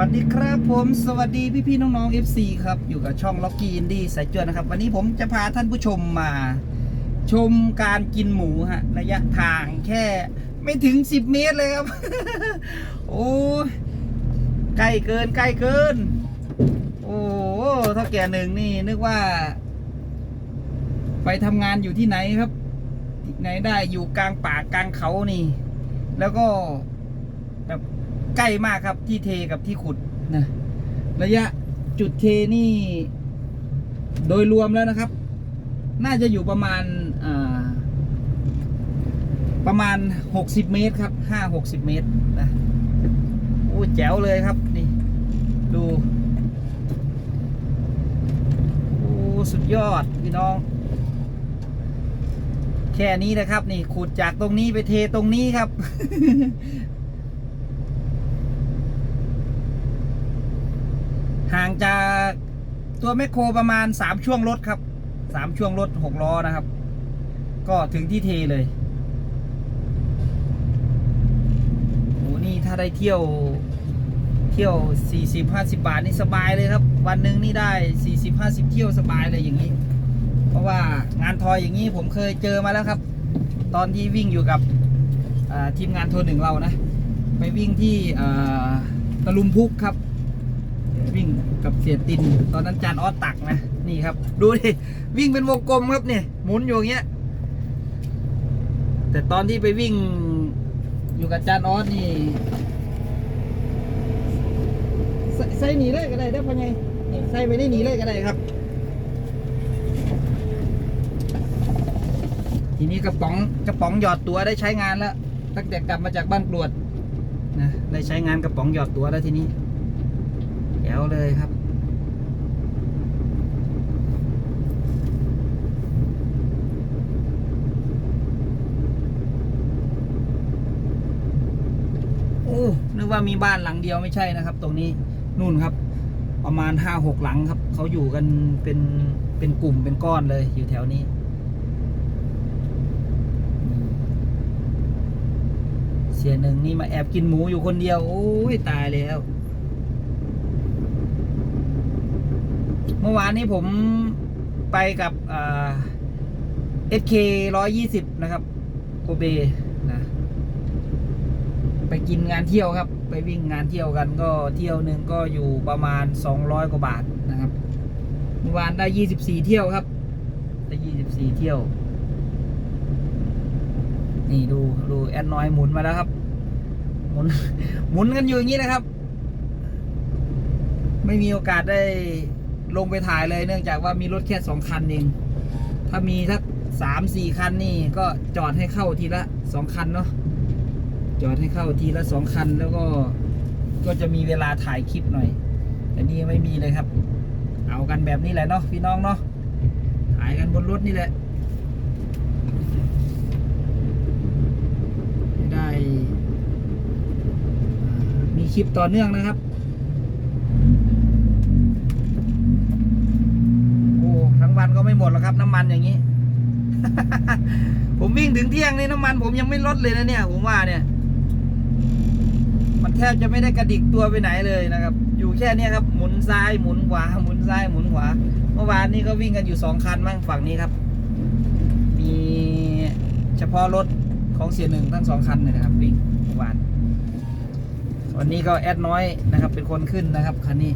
วัสดีครับผมสวัสดีพี่พี่ๆน้องๆ FC ครับอยู่กับช่องล็อกกี้อินดี้สายจวนนะครับ วันนี้ผมจะพาท่านผู้ชมมา ชมการกินหมูฮะระยะทางแค่ไม่ถึง 10 เมตรเลยครับ โอ้ใกล้เกินใกล้เกิน โอ้เท่าแก่หนึ่งนี่นึกว่า ไปทำงานอยู่ที่ไหนครับที่ไหนได้อยู่กลางป่ากลางเขานี่ แล้วก็แบบ ใกล้มากครับที่เทกับที่ขุดนะระยะจุดเทนี่ โดยรวมแล้วนะครับ น่าจะอยู่ประมาณาประมาณ 60 เมตรครับ5 60 เมตรนะโอ้แจ๋วเลยครับนี่ดูโอ้สุดยอดพี่น้อง แค่นี้นะครับ นี่ขุดจากตรงนี้ไปเทตรงนี้ครับ ห่างจากตัวแมคโครประมาณสามช่วงรถครับสามช่วงรถหกล้อนะครับ ก็ถึงที่เทเลยโอ้นี่ถ้าได้เที่ยวเที่ยวสี่สิบห้าสิบาทนี่สบายเลยครับ วันหนึ่งนี่ได้สี่สิบห้าสิบเที่ยวสบายเลยอย่างนี้ เพราะว่างานทอยอย่างนี้ผมเคยเจอมาแล้วครับ ตอนที่วิ่งอยู่กับทีมงานโทรหนึ่งเรานะ ไปวิ่งที่ตะลุมพุกครับ วิ่งกับเสียติน ตอนนั้นจานออสตักนะ นี่ครับ ดูดิ วิ่งเป็นวงกลมครับเนี่ยหมุนอยู่อย่างเงี้ย แต่ตอนที่ไปวิ่งอยู่กับจานออสนี่ใส่ใส่หนีเลยก็ได้ได้ปะไงใส่ไปได้หนีเลยก็ได้ครับ ทีนี้กระป๋องกระป๋องหยอดตัวได้ใช้งานแล้ว ตั้งแต่กลับมาจากบ้านกรวดนะได้ใช้งานกระป๋องหยอดตัวแล้วทีนี้ แจ๋วเลยครับ โอ้นึกว่ามีบ้านหลังเดียวไม่ใช่นะครับ ตรงนี้นู่นครับ ประมาณห้าหกหลังครับ เขาอยู่กันเป็นเป็นกลุ่มเป็นก้อนเลยอยู่แถวนี้เสียหนึ่งนี่มาแอบกินหมูอยู่คนเดียว โอ้ยตายแล้ว มื่อวานนี้ผมไปกับเอสเคร้อยยี่สิบนะครับโกเบนะไปกินงานเที่ยวครับ ไปวิ่งงานเที่ยวกันก็เที่ยวหนึ่งก็อยู่ประมาณสองร้อยกว่าบาทนะครับเมื่อวานได้ยี่สิบสี่เที่ยวครับ ได้ยี่สิบสี่เที่ยว นี่ดูดูแอดน้อยหมุนมาแล้วครับ หมุนหมุนกันอยู่อย่างนี้นะครับ ไม่มีโอกาสได้ ลงไปถ่ายเลยเนื่องจากว่ามีรถแค่สองคันเอง ถ้ามีสักสามสี่คันนี่ก็จอดให้เข้าทีละสองคันเนาะ จอดให้เข้าทีละสองคันแล้วก็ก็จะมีเวลาถ่ายคลิปหน่อย แต่นี่ไม่มีเลยครับ เอากันแบบนี้แหละเนาะพี่น้องเนาะ ถ่ายกันบนรถนี่แหละได้ มีคลิปต่อเนื่องนะครับ โันก็ไม่หมดหรอกครับ น้ำมันอย่างนี้ ผมวิ่งถึงเที่ยงนี่น้ำมัน ผมยังไม่ลดเลยนะเนี่ย ผมว่าเนี่ย มันแทบจะไม่ได้กระดิกตัวไปไหนเลยนะครับ อยู่แค่เนี้ยครับ หมุนซ้ายหมุนขวาหมุนซ้ายหมุนขวา เมื่อวานนี้ก็วิ่งกันอยู่สองคันมั้งฝั่งนี้ครับ มีเฉพาะรถของเสียหนึ่งทั้งสองคันเลยนะครับวิ่งเมื่อวานวันนี้ก็แอดน้อยนะครับ เป็นคนขึ้นนะครับคันนี้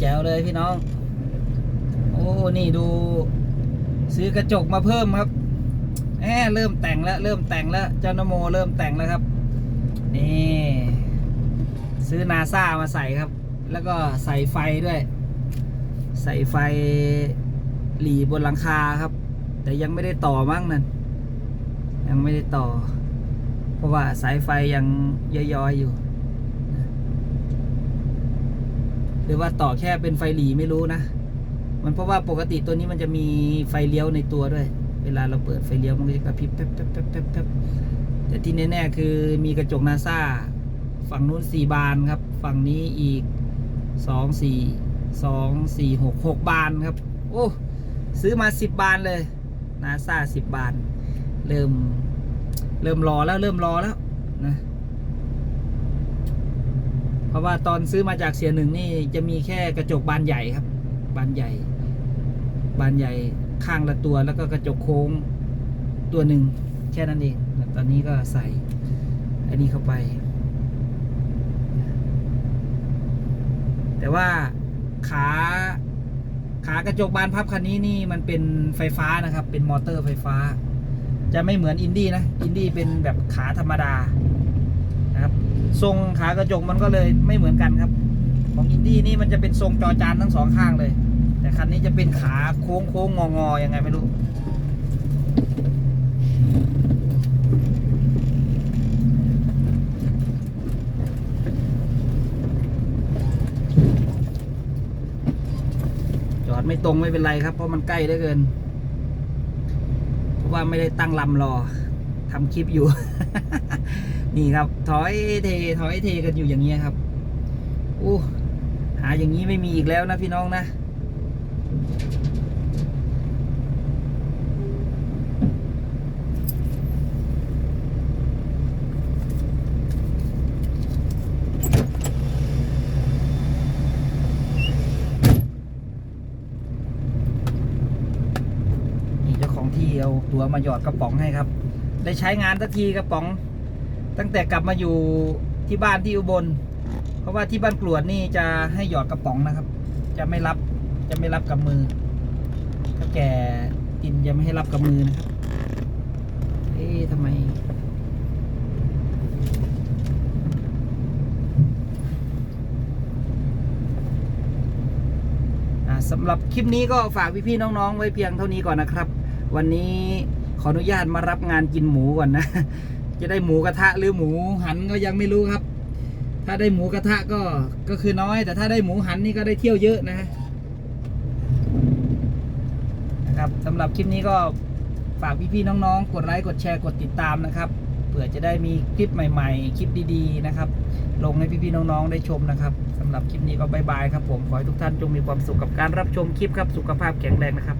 แจ๋ว เลยพี่น้อง โอ้ นี่ดู ซื้อกระจกมาเพิ่มครับแหมเริ่มแต่งแล้ว เริ่มแต่งแล้ว เจ้านโมเริ่มแต่งแล้วครับ นี่ ซื้อนาซามาใส่ครับ แล้วก็ใส่ไฟด้วย ใส่ไฟหลีบนหลังคาครับ แต่ยังไม่ได้ต่อมั้งนั่น ยังไม่ได้ต่อ เพราะว่าสายไฟยังย้อยๆอยู่นะ หรือว่าต่อแค่เป็นไฟหลีไม่รู้นะ มันเพราะว่าปกติตัวนี้มันจะมีไฟเลี้ยวในตัวด้วย เวลาเราเปิดไฟเลี้ยวมันก็จะกระพริบแป๊บแป๊บแป๊บแป๊บแป๊บแต่ที่แน่ๆคือมีกระจกนาซาฝั่งนู้นสี่บานครับ ฝั่งนี้อีกสองสี่สองสี่หกหกบานครับ โอ้ซื้อมาสิบบานเลยนาซาสิบบาน เริ่ม เริ่มรอแล้วเริ่มรอแล้วนะ เพราะว่าตอนซื้อมาจากเสียหนึ่งนี่จะมีแค่กระจกบานใหญ่ครับ บานใหญ่ บานใหญ่ข้างละตัวแล้วก็กระจกโค้งตัวหนึ่งแค่นั้นเอง ตอนนี้ก็ใส่ อันนี้เข้าไป แต่ว่าขาขากระจกบานพับคันนี้นี่มันเป็นไฟฟ้านะครับ เป็นมอเตอร์ไฟฟ้า จะไม่เหมือนอินดี้นะ อินดี้เป็นแบบขาธรรมดา ทรงขากระจกมันก็เลยไม่เหมือนกันครับ ของอินดี้นี่มันจะเป็นทรงจอจานทั้งสองข้างเลย แต่คันนี้จะเป็นขาโค้งโค้งงองอยังไงไม่รู้จอดไม่ตรงไม่เป็นไรครับ เพราะมันใกล้เหลือเกิน เพราะว่าไม่ได้ตั้งลำรอ ทำคลิปอยู่ นี่ครับ ถอยเท ถอยเทกันอยู่อย่างเงี้ยครับอู้หาอย่างนี้ไม่มีอีกแล้วนะพี่น้องนะนี่เจ้าของที่เอาตัวมาหยอดกระป๋องให้ครับ ได้ใช้งานสักทีกระป๋อง ตั้งแต่กลับมาอยู่ที่บ้านที่อุบล เพราะว่าที่บ้านกรวดนี่จะให้หยอดกระป๋องนะครับ จะไม่รับจะไม่รับกับมือถ้าแก่ตินจะไม่ให้รับกับมือนะครับ เอ๊ะทำไมสำหรับคลิปนี้ก็ฝากพี่ๆน้องๆ ไว้เพียงเท่านี้ก่อนนะครับ วันนี้ ขออนุญาตมารับงานกินหมูก่อนนะ จะได้หมูกระทะหรือหมูหันก็ยังไม่รู้ครับ ถ้าได้หมูกระทะก็ก็คือน้อย แต่ถ้าได้หมูหันนี่ก็ได้เที่ยวเยอะนะนะครับสำหรับคลิปนี้ก็ฝากพี่ๆน้องๆ กดไลค์กดแชร์กดติดตามนะครับเผื่อจะได้มีคลิปใหม่ ๆ คลิปดีๆนะครับ ลงให้พี่ๆน้องๆได้ชมนะครับสำหรับคลิปนี้ก็บายบายครับผมขอให้ทุกท่านจงมีความสุขกับการรับชมคลิปครับสุขภาพแข็งแรงนะครับ